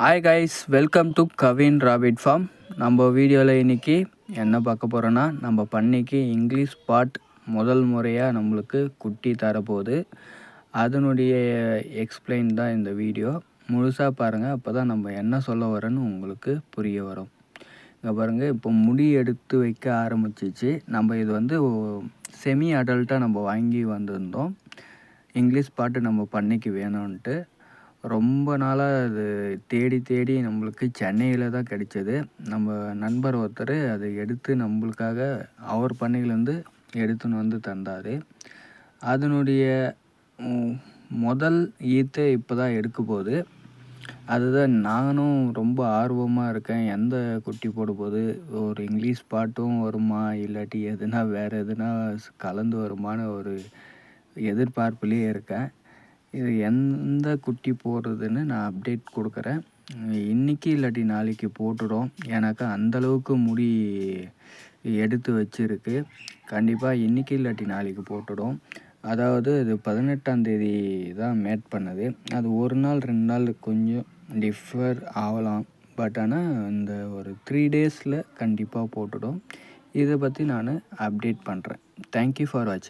Hi guys welcome to Kavin rabbit farm நம்ம வீடியோவில் இன்றைக்கி என்ன பார்க்க போகிறோன்னா நம்ம பண்ணிக்கு இங்கிலீஷ் பாட் முதல் முறையாக நம்மளுக்கு குட்டி தரப்போகுது. அதனுடைய எக்ஸ்பிளைன் தான் இந்த வீடியோ. முழுசாக பாருங்கள் அப்போ தான் நம்ம என்ன சொல்ல வரோன்னு உங்களுக்கு புரிய வரும். இங்கே பாருங்கள் இப்போ முடி எடுத்து வைக்க ஆரம்பிச்சிச்சு. நம்ம இது வந்து செமி அடல்ட்டாக நம்ம வாங்கி வந்திருந்தோம். இங்கிலீஷ் பாட்டு நம்ம பண்ணிக்கு வேணும்ன்ட்டு. ரொம்ப நாளாக அது தேடி தேடி நம்மளுக்கு சென்னையில் தான் கிடைச்சது. நம்ம நண்பர் ஒருத்தர் அதை எடுத்து நம்மளுக்காக அவர் பண்ணையிலேருந்து எடுத்துன்னு வந்து தந்தார். அதனுடைய முதல் ஈத்தை இப்போ தான் எடுக்க போகுது. அதுதான் நானும் ரொம்ப ஆர்வமாக இருக்கேன். எந்த குட்டி போட போது ஒரு இங்கிலீஷ் பாட்டும் வருமா? இல்லாட்டி எதுனா வேறு எதுனா கலந்து வருமான்னு ஒரு எதிர்பார்ப்புலேயே இருக்கேன். இது எந்த குட்டி போடுறதுன்னு நான் அப்டேட் கொடுக்குறேன். இன்றைக்கி இல்லாட்டி நாளைக்கு போட்டுடும். எனக்கு அந்தளவுக்கு முடி எடுத்து வச்சுருக்கு. கண்டிப்பாக இன்றைக்கி இல்லாட்டி நாளைக்கு போட்டுடும். அதாவது அது பதினெட்டாந்தேதி தான் மேட் பண்ணது. அது ஒரு நாள் ரெண்டு நாள் கொஞ்சம் டிஃபர் ஆகலாம். பட் ஆனால் இந்த ஒரு த்ரீ டேஸில் கண்டிப்பாக போட்டுடும். இதை பற்றி நான் அப்டேட் பண்ணுறேன் தேங்க்யூ ஃபார் வாட்சிங்